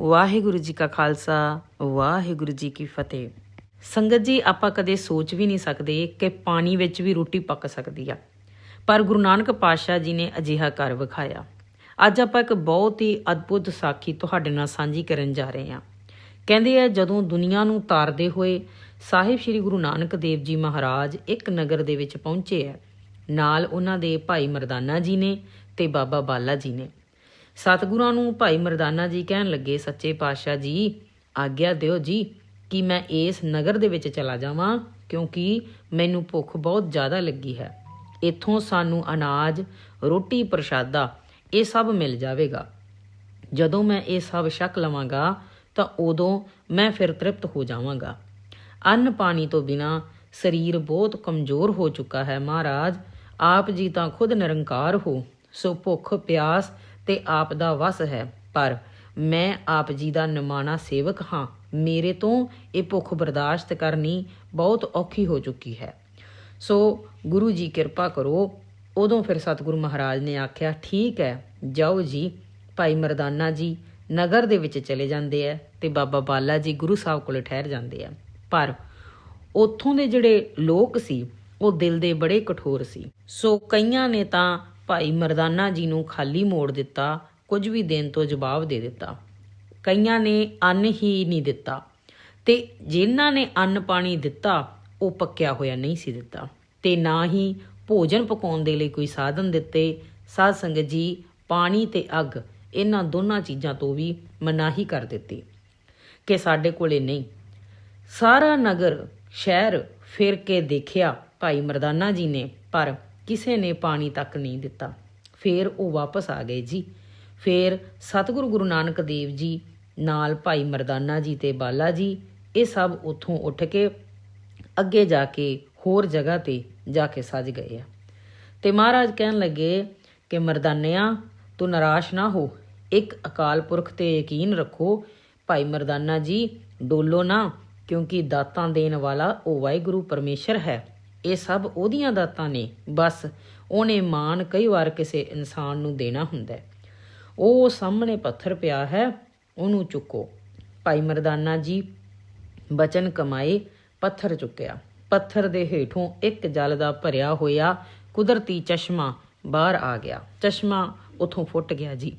ਵਾਹਿਗੁਰੂ ਜੀ ਕਾ ਖਾਲਸਾ, ਵਾਹਿਗੁਰੂ ਜੀ ਕੀ ਫਤਿਹ। ਸੰਗਤ ਜੀ, ਆਪਾਂ ਕਦੇ ਸੋਚ ਵੀ ਨਹੀਂ ਸਕਦੇ ਕਿ ਪਾਣੀ ਵਿੱਚ ਵੀ ਰੋਟੀ ਪੱਕ ਸਕਦੀ ਆ। ਪਰ ਗੁਰੂ ਨਾਨਕ ਪਾਤਸ਼ਾਹ ਜੀ ਨੇ ਅਜਿਹਾ ਕਰ ਵਿਖਾਇਆ। ਅੱਜ ਆਪਾਂ ਇੱਕ ਬਹੁਤ ਹੀ ਅਦਭੁਤ ਸਾਖੀ ਤੁਹਾਡੇ ਨਾਲ ਸਾਂਝੀ ਕਰਨ ਜਾ ਰਹੇ ਹਾਂ। ਕਹਿੰਦੇ ਆ, ਜਦੋਂ ਦੁਨੀਆ ਨੂੰ ਤਾਰਦੇ ਹੋਏ ਸਾਹਿਬ ਸ੍ਰੀ ਗੁਰੂ ਨਾਨਕ ਦੇਵ ਜੀ ਮਹਾਰਾਜ ਇੱਕ ਨਗਰ ਦੇ ਵਿੱਚ ਪਹੁੰਚੇ ਆ, ਨਾਲ ਉਹਨਾਂ ਦੇ ਭਾਈ ਮਰਦਾਨਾ ਜੀ ਨੇ ਤੇ ਬਾਬਾ ਬਾਲਾ ਜੀ ਨੇ। ਸਤਿਗੁਰਾਂ ਨੂੰ ਭਾਈ ਮਰਦਾਨਾ ਜੀ ਕਹਿਣ ਲੱਗੇ, ਸੱਚੇ ਪਾਤਸ਼ਾਹ ਜੀ, ਆਗਿਆ ਦਿਓ ਜੀ ਕਿ ਮੈਂ ਇਸ ਨਗਰ ਦੇ ਵਿੱਚ ਚਲਾ ਜਾਵਾਂ, ਕਿਉਂਕਿ ਮੈਨੂੰ ਭੁੱਖ ਬਹੁਤ ਜ਼ਿਆਦਾ ਲੱਗੀ ਹੈ। ਇੱਥੋਂ ਸਾਨੂੰ ਅਨਾਜ, ਰੋਟੀ, ਪ੍ਰਸ਼ਾਦਾ ਇਹ ਸਭ ਮਿਲ ਜਾਵੇਗਾ। ਜਦੋਂ ਮੈਂ ਇਹ ਸਭ ਛਕ ਲਵਾਂਗਾ, ਤਾਂ ਉਦੋਂ ਮੈਂ ਫਿਰ ਤ੍ਰਿਪਤ ਹੋ ਜਾਵਾਂਗਾ। ਅੰਨ ਪਾਣੀ ਤੋਂ ਬਿਨਾ ਸਰੀਰ ਬਹੁਤ ਕਮਜ਼ੋਰ ਹੋ ਚੁੱਕਾ ਹੈ, ਮਹਾਰਾਜ। ਆਪ ਜੀ ਤਾਂ ਖੁਦ ਨਿਰੰਕਾਰ ਹੋ, ਸੋ ਭੁੱਖ, ਪਿਆਸ ਤੇ ਆਪ ਦਾ ਵਸ ਹੈ। ਪਰ ਮੈਂ ਆਪ ਜੀ ਦਾ ਨਿਮਾਣਾ ਸੇਵਕ ਹਾਂ। ਮੇਰੇ ਤੋਂ ਇਹ ਭੁੱਖ ਬਰਦਾਸ਼ਤ ਕਰਨੀ ਬਹੁਤ ਔਖੀ ਹੋ ਚੁੱਕੀ ਹੈ। ਸੋ ਗੁਰੂ ਜੀ ਕਿਰਪਾ ਕਰੋ। ਉਦੋਂ ਫਿਰ ਸਤਿਗੁਰੂ ਮਹਾਰਾਜ ਨੇ ਆਖਿਆ, ਠੀਕ ਹੈ, ਜਾਓ ਜੀ। ਭਾਈ ਮਰਦਾਨਾ ਜੀ ਨਗਰ ਦੇ ਵਿੱਚ ਚਲੇ ਜਾਂਦੇ ਆ ਤੇ ਬਾਬਾ ਬਾਲਾ ਜੀ ਗੁਰੂ ਸਾਹਿਬ ਕੋਲ ਠਹਿਰ ਜਾਂਦੇ ਆ ਪਰ ਉੱਥੋਂ ਦੇ ਜਿਹੜੇ ਲੋਕ ਸੀ, ਉਹ ਦਿਲ ਦੇ ਬੜੇ ਕਠੋਰ ਸੀ। ਸੋ ਕਈਆਂ ਨੇ ਤਾਂ ਭਾਈ ਮਰਦਾਨਾ ਜੀ ਨੂੰ ਖਾਲੀ ਮੋੜ ਦਿੱਤਾ, ਕੁਝ ਵੀ ਦੇਣ ਤੋਂ ਜਵਾਬ ਦੇ ਦਿੱਤਾ। ਕਈਆਂ ਨੇ ਅੰਨ ਹੀ ਨਹੀਂ ਦਿੱਤਾ ਤੇ ਜਿਨ੍ਹਾਂ ਨੇ ਅੰਨ ਪਾਣੀ ਦਿੱਤਾ, ਉਹ ਪੱਕਿਆ ਹੋਇਆ ਨਹੀਂ ਸੀ ਦਿੱਤਾ। ਤੇ ਨਾ ਹੀ ਭੋਜਨ ਪਕਾਉਣ ਦੇ ਲਈ ਕੋਈ ਸਾਧਨ ਦਿੱਤੇ। ਸਾਧ ਸੰਗਤ ਜੀ, ਪਾਣੀ ਤੇ ਅੱਗ, ਇਹਨਾਂ ਦੋਨਾਂ ਚੀਜ਼ਾਂ ਤੋਂ ਵੀ ਮਨਾਹੀ ਕਰ ਦਿੱਤੀ ਕਿ ਸਾਡੇ ਕੋਲੇ ਨਹੀਂ। ਸਾਰਾ ਨਗਰ, ਸ਼ਹਿਰ ਫਿਰ ਕੇ ਦੇਖਿਆ ਭਾਈ ਮਰਦਾਨਾ ਜੀ ਨੇ, ਪਰ ਕਿਸੇ ਨੇ ਪਾਣੀ ਤੱਕ ਨਹੀਂ ਦਿੱਤਾ। ਫਿਰ ਉਹ ਵਾਪਸ ਆ ਗਏ ਜੀ। ਫਿਰ ਸਤਿਗੁਰੂ ਗੁਰੂ ਨਾਨਕ ਦੇਵ ਜੀ, ਨਾਲ ਭਾਈ ਮਰਦਾਨਾ ਜੀ ਤੇ ਬਾਲਾ ਜੀ, ਇਹ ਸਭ ਉੱਥੋਂ ਉੱਠ ਕੇ ਅੱਗੇ ਜਾ ਕੇ ਹੋਰ ਜਗ੍ਹਾ ਤੇ ਜਾ ਕੇ ਸੱਜ ਗਏ ਆ। ਤੇ ਮਹਾਰਾਜ ਕਹਿਣ ਲੱਗੇ ਕਿ ਮਰਦਾਨਿਆਂ, ਤੂੰ ਨਿਰਾਸ਼ ਨਾ ਹੋ। ਇੱਕ ਅਕਾਲ ਪੁਰਖ ਤੇ ਯਕੀਨ ਰੱਖੋ, ਭਾਈ ਮਰਦਾਨਾ ਜੀ, ਡੋਲੋ ਨਾ, ਕਿਉਂਕਿ ਦਾਤਾਂ ਦੇਣ ਵਾਲਾ ਉਹ ਵਾਹਿਗੁਰੂ ਪਰਮੇਸ਼ਰ ਹੈ। ਇਹ ਸਭ ਉਹਦੀਆਂ ਦਾਤਾਂ ਨੇ। ਬਸ ਉਹਨੇ ਮਾਣ ਕਈ ਵਾਰ ਕਿਸੇ ਇਨਸਾਨ ਨੂੰ ਦੇਣਾ ਹੁੰਦਾ ਉਹ ਸਾਹਮਣੇ ਪੱਥਰ ਪਿਆ ਹੈ, ਉਹਨੂੰ ਚੁੱਕੋ। ਭਾਈ ਮਰਦਾਨਾ ਜੀ ਬਚਨ ਕਮਾਏ, ਪੱਥਰ ਚੁੱਕਿਆ। ਪੱਥਰ ਦੇ ਹੇਠੋਂ ਇੱਕ ਜਲ ਦਾ ਭਰਿਆ ਹੋਇਆ ਕੁਦਰਤੀ ਚਸ਼ਮਾ ਬਾਹਰ ਆ ਗਿਆ। ਚਸ਼ਮਾ ਉਥੋਂ ਫੁੱਟ ਗਿਆ ਜੀ।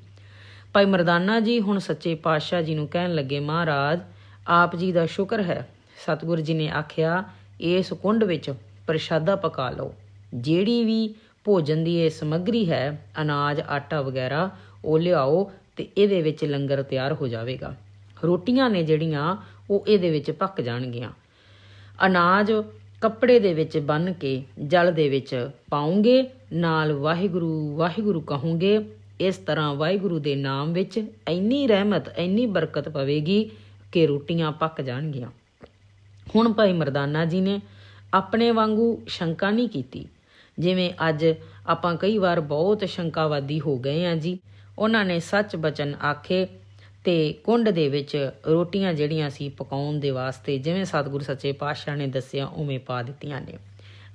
ਭਾਈ ਮਰਦਾਨਾ ਜੀ ਹੁਣ ਸੱਚੇ ਪਾਤਸ਼ਾਹ ਜੀ ਨੂੰ ਕਹਿਣ ਲੱਗੇ, ਮਹਾਰਾਜ, ਆਪ ਜੀ ਦਾ ਸ਼ੁਕਰ ਹੈ। ਸਤਿਗੁਰੂ ਜੀ ਨੇ ਆਖਿਆ, ਇਸ ਕੁੰਡ ਵਿੱਚ ਪ੍ਰਸ਼ਾਦਾ ਪਕਾ ਲਓ। ਜਿਹੜੀ ਵੀ ਭੋਜਨ ਦੀ ਇਹ ਸਮੱਗਰੀ ਹੈ, ਅਨਾਜ, ਆਟਾ ਵਗੈਰਾ, ਉਹ ਲਿਆਓ ਤੇ ਇਹਦੇ ਵਿੱਚ ਲੰਗਰ ਤਿਆਰ ਹੋ ਜਾਵੇਗਾ। ਰੋਟੀਆਂ ਨੇ ਜਿਹੜੀਆਂ, ਉਹ ਇਹਦੇ ਵਿੱਚ ਪੱਕ ਜਾਣਗੀਆਂ। ਅਨਾਜ ਕੱਪੜੇ ਦੇ ਵਿੱਚ ਬੰਨ ਕੇ ਜਲ ਦੇ ਵਿੱਚ ਪਾਉਂਗੇ, ਨਾਲ ਵਾਹਿਗੁਰੂ ਵਾਹਿਗੁਰੂ ਕਹੋਗੇ, ਇਸ ਤਰ੍ਹਾਂ ਵਾਹਿਗੁਰੂ ਦੇ ਨਾਮ ਵਿੱਚ ਇੰਨੀ ਰਹਿਮਤ, ਇੰਨੀ ਬਰਕਤ ਪਵੇਗੀ ਕਿ ਰੋਟੀਆਂ ਪੱਕ ਜਾਣਗੀਆਂ। ਹੁਣ ਭਾਈ ਮਰਦਾਨਾ ਜੀ ਨੇ ਆਪਣੇ ਵਾਂਗੂ ਸ਼ੰਕਾ ਨਹੀਂ ਕੀਤੀ। ਜਿਵੇਂ ਅੱਜ ਆਪਾਂ ਕਈ ਵਾਰ ਬਹੁਤ ਸ਼ੰਕਾਵਾਦੀ ਹੋ ਗਏ ਆ ਜੀ। ਉਹਨਾਂ ਨੇ ਸੱਚ ਬਚਨ ਆਖੇ ਤੇ ਕੁੰਡ ਦੇ ਵਿੱਚ ਰੋਟੀਆਂ ਜਿਹੜੀਆਂ ਸੀ ਪਕਾਉਣ ਦੇ ਵਾਸਤੇ ਜਿਵੇਂ ਸਤਿਗੁਰੂ ਸੱਚੇ ਪਾਤਸ਼ਾਹ ਨੇ ਦੱਸਿਆ ਉਵੇਂ ਪਾ ਦਿੱਤੀਆਂ ਨੇ।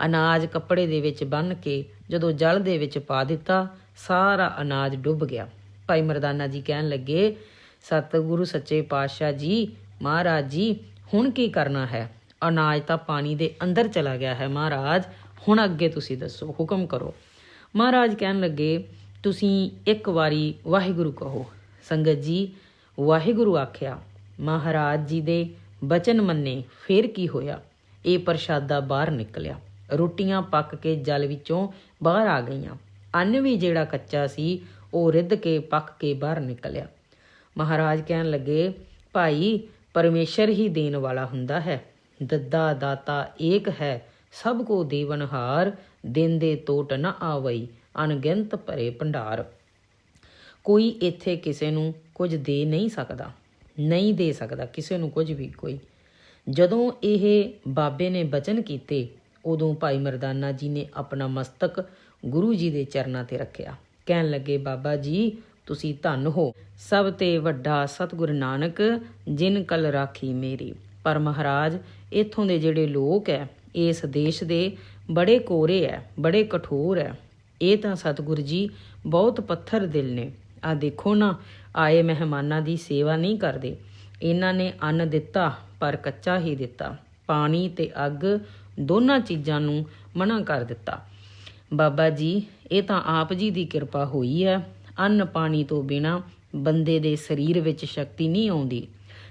ਅਨਾਜ ਕੱਪੜੇ ਦੇ ਵਿੱਚ ਬੰਨ ਕੇ ਜਦੋਂ ਜਲ ਦੇ ਵਿੱਚ ਪਾ ਦਿੱਤਾ, ਸਾਰਾ ਅਨਾਜ ਡੁੱਬ ਗਿਆ। ਭਾਈ ਮਰਦਾਨਾ ਜੀ ਕਹਿਣ ਲੱਗੇ, ਸਤਿਗੁਰੂ ਸੱਚੇ ਪਾਤਸ਼ਾਹ ਜੀ, ਮਹਾਰਾਜ ਜੀ, ਹੁਣ ਕੀ ਕਰਨਾ ਹੈ? ਅਨਾਜ ਤਾਂ ਪਾਣੀ ਦੇ ਅੰਦਰ ਚਲਾ ਗਿਆ ਹੈ ਮਹਾਰਾਜ। ਹੁਣ ਅੱਗੇ ਤੁਸੀਂ ਦੱਸੋ, ਹੁਕਮ ਕਰੋ। ਮਹਾਰਾਜ ਕਹਿਣ ਲੱਗੇ, ਤੁਸੀਂ ਇੱਕ ਵਾਰੀ ਵਾਹਿਗੁਰੂ ਕਹੋ। ਸੰਗਤ ਜੀ, ਵਾਹਿਗੁਰੂ ਆਖਿਆ, ਮਹਾਰਾਜ ਜੀ ਦੇ ਬਚਨ ਮੰਨੇ, ਫਿਰ ਕੀ ਹੋਇਆ? ਇਹ ਪ੍ਰਸ਼ਾਦਾ ਬਾਹਰ ਨਿਕਲਿਆ। ਰੋਟੀਆਂ ਪੱਕ ਕੇ ਜਲ ਵਿੱਚੋਂ ਬਾਹਰ ਆ ਗਈਆਂ। ਅੰਨ ਵੀ ਜਿਹੜਾ ਕੱਚਾ ਸੀ, ਉਹ ਰਿੱਧ ਕੇ ਪੱਕ ਕੇ ਬਾਹਰ ਨਿਕਲਿਆ। ਮਹਾਰਾਜ ਕਹਿਣ ਲੱਗੇ, ਭਾਈ, ਪਰਮੇਸ਼ਰ ਹੀ ਦੇਣ ਵਾਲਾ ਹੁੰਦਾ ਹੈ। ਦੱਦਾ ਦਾਤਾ ਏਕ ਹੈ, ਸਭ ਕੋ ਦੇਵਨਹਾਰ ਦਿਨ ਦੇ ਟੋਟ ਨ ਆਵਈ, ਅਣਗਿਣਤ ਭਰੇ ਭੰਡਾਰ। ਕੋਈ ਇੱਥੇ ਕਿਸੇ ਨੂੰ ਕੁਝ ਦੇ ਨਹੀਂ ਸਕਦਾ, ਨਹੀਂ ਦੇ ਸਕਦਾ, ਕਿਸੇ ਨੂੰ ਕੁਝ ਵੀ ਕੋਈ। ਜਦੋਂ ਇਹ ਬਾਬੇ ਨੇ ਬਚਨ ਕੀਤੇ, ਉਦੋਂ ਭਾਈ ਮਰਦਾਨਾ ਜੀ ਨੇ ਆਪਣਾ ਮਸਤਕ ਗੁਰੂ ਜੀ ਦੇ ਚਰਨਾਂ ਤੇ ਰੱਖਿਆ। ਕਹਿਣ ਲੱਗੇ, ਬਾਬਾ ਜੀ, ਤੁਸੀਂ ਧੰਨ ਹੋ। ਸਭ ਤੇ ਵੱਡਾ ਸਤਿਗੁਰ ਨਾਨਕ, ਜਿਨ ਕਲ ਰਾਖੀ ਮੇਰੀ। ਪਰ ਮਹਾਰਾਜ, ਇਥੋਂ ਦੇ ਜਿਹੜੇ ਲੋਕ ਐ, ਇਸ ਦੇਸ਼ ਦੇ ਬੜੇ ਕੋਰੇ ਐ, ਬੜੇ ਕਠੋਰ ਐ। ਇਹ ਤਾਂ ਸਤਿਗੁਰ ਜੀ ਬਹੁਤ ਪੱਥਰ ਦਿਲ ਨੇ। ਆ ਦੇਖੋ ਨਾ, ਆਏ ਮਹਿਮਾਨਾਂ ਦੀ ਸੇਵਾ ਨਹੀਂ ਕਰਦੇ। ਇਹਨਾਂ ਨੇ ਅੰਨ ਦਿੱਤਾ, ਪਰ ਕੱਚਾ ਹੀ ਦਿੱਤਾ। ਪਾਣੀ ਤੇ ਅੱਗ ਦੋਨਾਂ ਚੀਜ਼ਾਂ ਨੂੰ ਮਨਾ ਕਰ ਦਿੱਤਾ। ਬਾਬਾ ਜੀ, ਇਹ ਤਾਂ ਆਪ ਜੀ ਦੀ ਕਿਰਪਾ ਹੋਈ ਹੈ ਅੰਨ ਪਾਣੀ ਤੋਂ ਬਿਨਾ ਬੰਦੇ ਦੇ ਸਰੀਰ ਵਿੱਚ ਸ਼ਕਤੀ ਨਹੀਂ ਆਉਂਦੀ।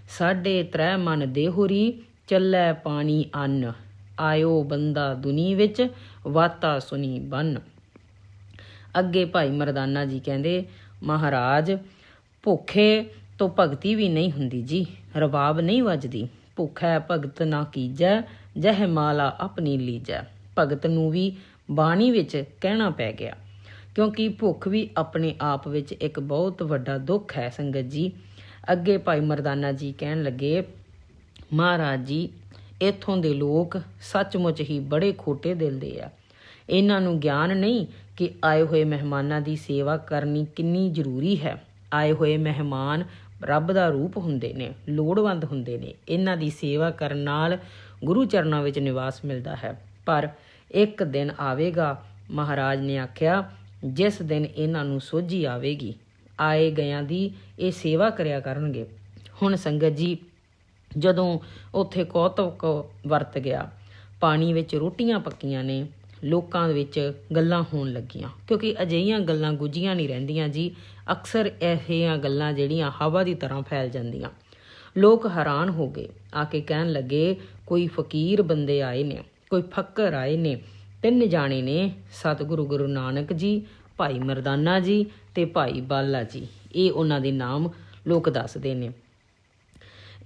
ਸਾਡੇ ਤ੍ਰੈ ਮਨ ਦੇਹੁਰੀ, ਚੱਲੈ ਪਾਣੀ ਅੰਨ। ਆਇਓ ਬੰਦਾ ਦੁਨੀ ਵਿੱਚ, ਵਾਤਾ ਸੁਨੀ ਬੰਨ। ਅੱਗੇ ਭਾਈ ਮਰਦਾਨਾ ਜੀ ਕਹਿੰਦੇ, ਮਹਾਰਾਜ, ਭੁੱਖੇ ਤੋਂ ਭਗਤੀ ਵੀ ਨਹੀਂ ਹੁੰਦੀ ਜੀ ਰਬਾਬ ਨਹੀਂ ਵੱਜਦੀ। ਭੁੱਖੈ ਭਗਤ ਨਾ ਕੀਜੈ, ਜਹ ਮਾਲਾ ਆਪਣੀ ਲੀਜੈ। ਭਗਤ ਨੂੰ ਵੀ ਬਾਣੀ ਵਿੱਚ ਕਹਿਣਾ ਪੈ ਗਿਆ। ਕਿਉਂਕਿ ਭੁੱਖ ਵੀ ਆਪਣੇ ਆਪ ਵਿੱਚ ਇੱਕ ਬਹੁਤ ਵੱਡਾ ਦੁੱਖ ਹੈ, ਸੰਗਤ ਜੀ। ਅੱਗੇ ਭਾਈ ਮਰਦਾਨਾ ਜੀ ਕਹਿਣ ਲੱਗੇ, ਮਹਾਰਾਜ ਜੀ, ਇੱਥੋਂ ਦੇ ਲੋਕ ਸੱਚਮੁੱਚ ਹੀ ਬੜੇ ਖੋਟੇ ਦਿਲ ਦੇ ਆ। ਇਹਨਾਂ ਨੂੰ ਗਿਆਨ ਨਹੀਂ ਕਿ ਆਏ ਹੋਏ ਮਹਿਮਾਨਾਂ ਦੀ ਸੇਵਾ ਕਰਨੀ ਕਿੰਨੀ ਜ਼ਰੂਰੀ ਹੈ। ਆਏ ਹੋਏ ਮਹਿਮਾਨ ਰੱਬ ਦਾ ਰੂਪ ਹੁੰਦੇ ਨੇ, ਲੋੜਵੰਦ ਹੁੰਦੇ ਨੇ। ਇਹਨਾਂ ਦੀ ਸੇਵਾ ਕਰਨ ਨਾਲ ਗੁਰੂ ਚਰਨਾਂ ਵਿੱਚ ਨਿਵਾਸ ਮਿਲਦਾ ਹੈ। ਪਰ ਇੱਕ ਦਿਨ ਆਵੇਗਾ, ਮਹਾਰਾਜ ਨੇ ਆਖਿਆ, ਜਿਸ ਦਿਨ ਇਹਨਾਂ ਨੂੰ ਸੋਝੀ ਆਵੇਗੀ। ਆਏ ਗਿਆਂ ਦੀ ਇਹ ਸੇਵਾ ਕਰਿਆ ਕਰਨਗੇ। ਹੁਣ ਸੰਗਤ ਜੀ, ਜਦੋਂ ਉੱਥੇ ਕੌਤਕ ਵਰਤ ਗਿਆ, ਪਾਣੀ ਵਿੱਚ ਰੋਟੀਆਂ ਪੱਕੀਆਂ ਨੇ, ਲੋਕਾਂ ਵਿੱਚ ਗੱਲਾਂ ਹੋਣ ਲੱਗੀਆਂ। ਕਿਉਂਕਿ ਅਜਿਹੀਆਂ ਗੱਲਾਂ ਗੁੱਝੀਆਂ ਨਹੀਂ ਰਹਿੰਦੀਆਂ ਜੀ, ਅਕਸਰ ਇਹੀਆਂ ਗੱਲਾਂ ਜਿਹੜੀਆਂ ਹਵਾ ਦੀ ਤਰ੍ਹਾਂ ਫੈਲ ਜਾਂਦੀਆਂ। ਲੋਕ ਹੈਰਾਨ ਹੋ ਗਏ, ਆ ਕੇ ਕਹਿਣ ਲੱਗੇ, ਕੋਈ ਫਕੀਰ ਬੰਦੇ ਆਏ ਨੇ, ਕੋਈ ਫੱਕਰ ਆਏ ਨੇ, ਤਿੰਨ ਜਾਣੇ ਨੇ, ਸਤਿਗੁਰੂ ਗੁਰੂ ਨਾਨਕ ਜੀ ਭਾਈ ਮਰਦਾਨਾ ਜੀ ਤੇ ਭਾਈ ਬਾਲਾ ਜੀ। ਇਹ ਉਹਨਾਂ ਦੇ ਨਾਮ ਲੋਕ ਦੱਸਦੇ ਨੇ।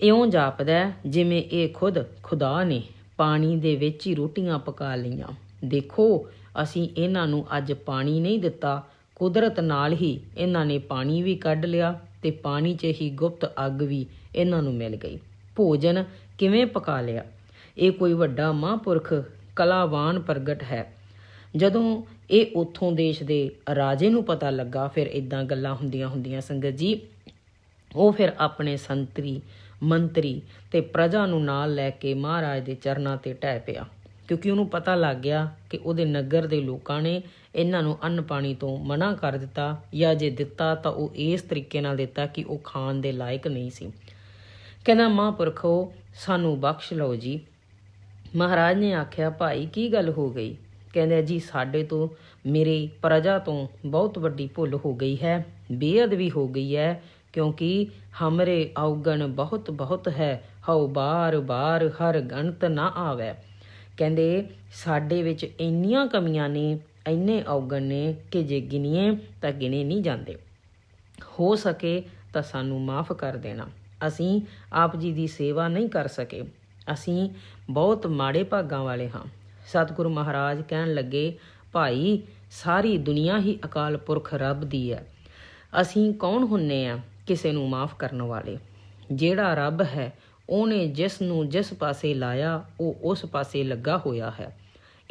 ਇਉਂ ਜਾਪਦਾ ਜਿਵੇਂ ਇਹ ਖੁਦ ਖੁਦਾ ਨੇ ਪਾਣੀ ਦੇ ਵਿੱਚ ਹੀ ਰੋਟੀਆਂ ਪਕਾ ਲਈਆਂ। ਦੇਖੋ, ਅਸੀਂ ਇਹਨਾਂ ਨੂੰ ਅੱਜ ਪਾਣੀ ਨਹੀਂ ਦਿੱਤਾ। ਕੁਦਰਤ ਨਾਲ ਹੀ ਇਹਨਾਂ ਨੇ ਪਾਣੀ ਵੀ ਕੱਢ ਲਿਆ ਤੇ ਪਾਣੀ 'ਚ ਹੀ ਗੁਪਤ ਅੱਗ ਵੀ ਇਹਨਾਂ ਨੂੰ ਮਿਲ ਗਈ। ਭੋਜਨ ਕਿਵੇਂ ਪਕਾ ਲਿਆ? ਇਹ ਕੋਈ ਵੱਡਾ ਮਹਾਂਪੁਰਖ ਕਲਾਵਾਨ ਪ੍ਰਗਟ ਹੈ। ਜਦੋਂ ਇਹ ਉਥੋਂ ਦੇਸ਼ ਦੇ ਰਾਜੇ ਨੂੰ ਪਤਾ ਲੱਗਾ, ਫਿਰ ਇਦਾਂ ਗੱਲਾਂ ਹੁੰਦੀਆਂ ਹੁੰਦੀਆਂ ਸੰਗਤ ਜੀ, ਉਹ ਫਿਰ ਆਪਣੇ ਸੰਤਰੀ, ਮੰਤਰੀ ਤੇ ਪ੍ਰਜਾ ਨੂੰ ਨਾਲ ਲੈ ਕੇ ਮਹਾਰਾਜ ਦੇ ਚਰਨਾਂ ਤੇ ਟਹਿ ਪਿਆ। ਕਿਉਂਕਿ ਉਹਨੂੰ ਪਤਾ ਲੱਗ ਗਿਆ ਕਿ ਉਹਦੇ ਨਗਰ ਦੇ ਲੋਕਾਂ ਨੇ ਇਹਨਾਂ ਨੂੰ ਅੰਨ ਪਾਣੀ ਤੋਂ ਮਨਾ ਕਰ ਦਿੱਤਾ ਜਾਂ ਜੇ ਦਿੱਤਾ ਤਾਂ ਉਹ ਇਸ ਤਰੀਕੇ ਨਾਲ ਦਿੱਤਾ ਕਿ ਉਹ ਖਾਣ ਦੇ ਲਾਇਕ ਨਹੀਂ ਸੀ। ਕਹਿੰਦਾ, ਮਹਾਂਪੁਰਖੋ, ਸਾਨੂੰ ਬਖਸ਼ ਲਓ ਜੀ। ਮਹਾਰਾਜ ਨੇ ਆਖਿਆ, ਭਾਈ, ਕੀ ਗੱਲ ਹੋ ਗਈ? ਕਹਿੰਦੇ ਜੀ ਸਾਡੇ ਤੋਂ, ਮੇਰੇ ਪ੍ਰਜਾ ਤੋਂ ਬਹੁਤ ਵੱਡੀ ਭੁੱਲ ਹੋ ਗਈ ਹੈ, ਬੇਅਦਬੀ ਹੋ ਗਈ ਹੈ, ਕਿਉਂਕਿ ਹਮਰੇ ਔਗਣ ਬਹੁਤ ਬਹੁਤ ਹੈ, ਹਉ ਬਾਰ ਬਾਰ ਹਰ ਗਣਤ ਨਾ ਆਵੇ। ਕਹਿੰਦੇ, ਸਾਡੇ ਵਿੱਚ ਇੰਨੀਆਂ ਕਮੀਆਂ ਨੇ, ਇੰਨੇ ਔਗਣ ਨੇ ਕਿ ਜੇ ਗਿਣੀਏ ਤਾਂ ਗਿਣੇ ਨਹੀਂ ਜਾਂਦੇ। ਹੋ ਸਕੇ ਤਾਂ ਸਾਨੂੰ ਮਾਫ ਕਰ ਦੇਣਾ। ਅਸੀਂ ਆਪ ਜੀ ਦੀ ਸੇਵਾ ਨਹੀਂ ਕਰ ਸਕੇ। ਅਸੀਂ ਬਹੁਤ ਮਾੜੇ ਭਾਗਾਂ ਵਾਲੇ ਹਾਂ। ਸਤਿਗੁਰੂ ਮਹਾਰਾਜ ਕਹਿਣ ਲੱਗੇ, ਭਾਈ, ਸਾਰੀ ਦੁਨੀਆ ਹੀ ਅਕਾਲ ਪੁਰਖ ਰੱਬ ਦੀ ਹੈ ਅਸੀਂ ਕੌਣ ਹੁੰਨੇ ਆ ਕਿਸੇ ਨੂੰ ਮਾਫ ਕਰਨ ਵਾਲੇ? ਜਿਹੜਾ ਰੱਬ ਹੈ, ਉਹਨੇ ਜਿਸ ਨੂੰ ਜਿਸ ਪਾਸੇ ਲਾਇਆ, ਉਹ ਉਸ ਪਾਸੇ ਲੱਗਾ ਹੋਇਆ ਹੈ।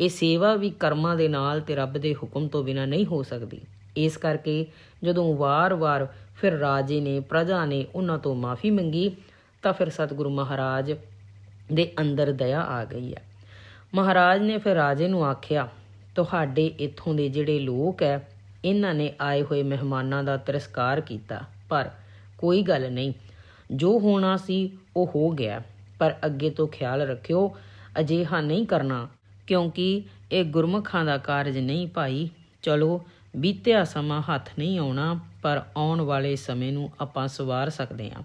ਇਹ ਸੇਵਾ ਵੀ ਕਰਮਾਂ ਦੇ ਨਾਲ ਤੇ ਰੱਬ ਦੇ ਹੁਕਮ ਤੋਂ ਬਿਨਾ ਨਹੀਂ ਹੋ ਸਕਦੀ। ਇਸ ਕਰਕੇ ਜਦੋਂ ਵਾਰ-ਵਾਰ ਫਿਰ ਰਾਜੇ ਨੇ, ਪ੍ਰਜਾ ਨੇ ਉਹਨਾਂ ਤੋਂ ਮਾਫੀ ਮੰਗੀ, ਤਾਂ ਫਿਰ ਸਤਿਗੁਰੂ ਮਹਾਰਾਜ ਦੇ ਅੰਦਰ ਦਇਆ ਆ ਗਈ ਹੈ ਮਹਾਰਾਜ ਨੇ ਫਿਰ ਰਾਜੇ ਨੂੰ ਆਖਿਆ, ਤੁਹਾਡੇ ਇੱਥੋਂ ਦੇ ਜਿਹੜੇ ਲੋਕ ਹੈ ਇਹਨਾਂ ਨੇ ਆਏ ਹੋਏ ਮਹਿਮਾਨਾਂ ਦਾ ਤਿਰਸਕਾਰ ਕੀਤਾ, ਪਰ ਕੋਈ ਗੱਲ ਨਹੀਂ, ਜੋ ਹੋਣਾ ਸੀ ਉਹ ਹੋ ਗਿਆ। ਪਰ ਅੱਗੇ ਤੋਂ ਖਿਆਲ ਰੱਖਿਓ, ਅਜਿਹਾ ਨਹੀਂ ਕਰਨਾ, ਕਿਉਂਕਿ ਇਹ ਗੁਰਮੁਖਾਂ ਦਾ ਕਾਰਜ ਨਹੀਂ ਭਾਈ। ਚਲੋ, ਬੀਤਿਆ ਸਮਾਂ ਹੱਥ ਨਹੀਂ ਆਉਣਾ, ਪਰ ਆਉਣ ਵਾਲੇ ਸਮੇਂ ਨੂੰ ਆਪਾਂ ਸਵਾਰ ਸਕਦੇ ਹਾਂ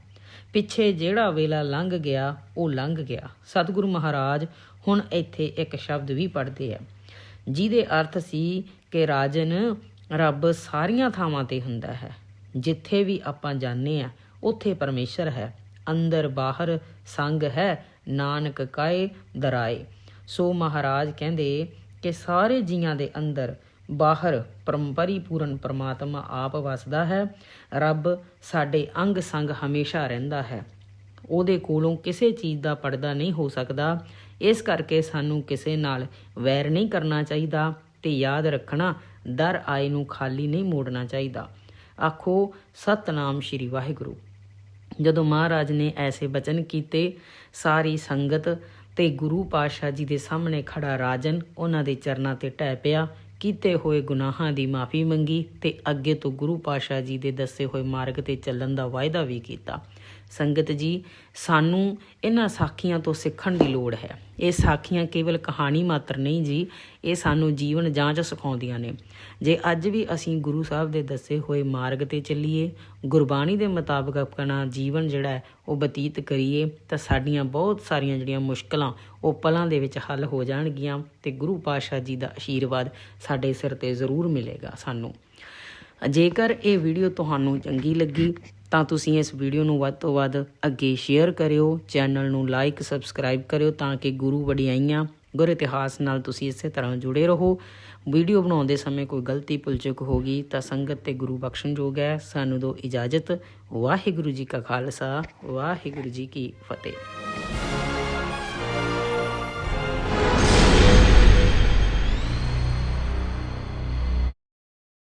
ਪਿੱਛੇ ਜਿਹੜਾ ਵੇਲਾ ਲੰਘ ਗਿਆ, ਉਹ ਲੰਘ ਗਿਆ। ਸਤਿਗੁਰੂ ਮਹਾਰਾਜ ਹੁਣ ਇੱਥੇ ਇੱਕ ਸ਼ਬਦ ਵੀ ਪੜ੍ਹਦੇ ਆ। ਜਿਹਦੇ ਅਰਥ ਸੀ ਕਿ ਰਾਜਨ, ਰੱਬ ਸਾਰੀਆਂ ਥਾਵਾਂ ਤੇ ਹੁੰਦਾ ਹੈ। ਜਿੱਥੇ ਵੀ ਆਪਾਂ ਜਾਂਦੇ ਆ, ਉੱਥੇ ਪਰਮੇਸ਼ਰ ਹੈ। ਅੰਦਰ ਬਾਹਰ ਸੰਗ ਹੈ, ਨਾਨਕ ਕਾਏ ਦਰਾਏ। ਸੋ ਮਹਾਰਾਜ ਕਹਿੰਦੇ ਕਿ ਸਾਰੇ ਜੀਆਂ ਦੇ ਅੰਦਰ ਬਾਹਰ ਪਰਮਪਰੀ ਪੂਰਨ ਪਰਮਾਤਮਾ ਆਪ ਵਸਦਾ ਹੈ, ਰੱਬ ਸਾਡੇ ਅੰਗ ਸੰਗ ਹਮੇਸ਼ਾ ਰਹਿੰਦਾ ਹੈ। ਉਹਦੇ ਕੋਲੋਂ ਕਿਸੇ ਚੀਜ਼ ਦਾ ਪਰਦਾ ਨਹੀਂ ਹੋ ਸਕਦਾ। ਇਸ ਕਰਕੇ ਸਾਨੂੰ ਕਿਸੇ ਨਾਲ ਵੈਰ ਨਹੀਂ ਕਰਨਾ ਚਾਹੀਦਾ ਤੇ ਯਾਦ ਰੱਖਣਾ, ਦਰ ਆਏ ਨੂੰ ਖਾਲੀ ਨਹੀਂ ਮੋੜਨਾ ਚਾਹੀਦਾ। ਆਖੋ, ਸਤਨਾਮ ਸ਼੍ਰੀ ਵਾਹਿਗੁਰੂ। ਜਦੋਂ ਮਹਾਰਾਜ ਨੇ ਐਸੇ ਬਚਨ ਕੀਤੇ, ਸਾਰੀ ਸੰਗਤ ਤੇ ਗੁਰੂ ਪਾਤਸ਼ਾਹ ਜੀ ਦੇ ਸਾਹਮਣੇ ਖੜਾ ਰਾਜਨ ਉਹਨਾਂ ਦੇ ਚਰਨਾਂ ਤੇ ਟਹਿ ਪਿਆ। ਕੀਤੇ ਹੋਏ ਗੁਨਾਹਾਂ ਦੀ ਮਾਫੀ ਮੰਗੀ ਤੇ ਅੱਗੇ ਤੋਂ ਗੁਰੂ ਪਾਸ਼ਾ ਜੀ ਦੇ ਦੱਸੇ ਹੋਏ ਮਾਰਗ ਤੇ ਚੱਲਣ ਦਾ ਵਾਅਦਾ ਵੀ ਕੀਤਾ। ਸੰਗਤ ਜੀ, ਸਾਨੂੰ ਇਹਨਾਂ ਸਾਖੀਆਂ ਤੋਂ ਸਿੱਖਣ ਦੀ ਲੋੜ ਹੈ। ਇਹ ਸਾਖੀਆਂ ਕੇਵਲ ਕਹਾਣੀ ਮਾਤਰ ਨਹੀਂ ਜੀ, ਇਹ ਸਾਨੂੰ ਜੀਵਨ ਜਾਂਚ ਸਿਖਾਉਂਦੀਆਂ ਨੇ। ਜੇ ਅੱਜ ਵੀ ਅਸੀਂ ਗੁਰੂ ਸਾਹਿਬ ਦੇ ਦੱਸੇ ਹੋਏ ਮਾਰਗ ਤੇ ਚੱਲੀਏ, ਗੁਰਬਾਣੀ ਦੇ ਮੁਤਾਬਕ ਆਪਣਾ ਜੀਵਨ ਜਿਹੜਾ ਹੈ, ਉਹ ਬਤੀਤ ਕਰੀਏ, ਤਾਂ ਸਾਡੀਆਂ ਬਹੁਤ ਸਾਰੀਆਂ ਜਿਹੜੀਆਂ ਮੁਸ਼ਕਲਾਂ, ਉਹ ਪਲਾਂ ਦੇ ਵਿੱਚ ਹੱਲ ਹੋ ਜਾਣਗੀਆਂ ਤੇ ਗੁਰੂ ਪਾਤਸ਼ਾਹ ਜੀ ਦਾ ਆਸ਼ੀਰਵਾਦ ਸਾਡੇ ਸਿਰ ਤੇ ਜ਼ਰੂਰ ਮਿਲੇਗਾ ਸਾਨੂੰ। ਜੇਕਰ ਇਹ ਵੀਡੀਓ ਤੁਹਾਨੂੰ ਚੰਗੀ ਲੱਗੀ ਤਾਂ ਤੁਸੀਂ ਇਸ ਵੀਡੀਓ ਨੂੰ ਵੱਧ ਤੋਂ ਵੱਧ ਅੱਗੇ ਸ਼ੇਅਰ ਕਰਿਓ ਚੈਨਲ ਨੂੰ ਲਾਈਕ ਸਬਸਕ੍ਰਾਈਬ ਕਰਿਓ ਤਾਂ ਕਿ ਗੁਰੂ ਵਡਿਆਈਆਂ ਗੁਰ ਇਤਿਹਾਸ ਨਾਲ ਤੁਸੀਂ ਇਸੇ ਤਰ੍ਹਾਂ ਜੁੜੇ ਰਹੋ। ਵੀਡੀਓ ਬਣਾਉਂਦੇ ਸਮੇਂ ਕੋਈ ਗਲਤੀ ਭੁੱਲ ਹੋ ਗਈ ਤਾਂ ਸੰਗਤ ਤੇ ਗੁਰੂ ਬਖਸ਼ਣਯੋਗ ਹੈ। ਸਾਨੂੰ ਦੋ ਇਜਾਜ਼ਤ। ਵਾਹਿਗੁਰੂ ਜੀ ਕਾ ਖਾਲਸਾ, ਵਾਹਿਗੁਰੂ ਜੀ ਕੀ ਫਤਿਹ।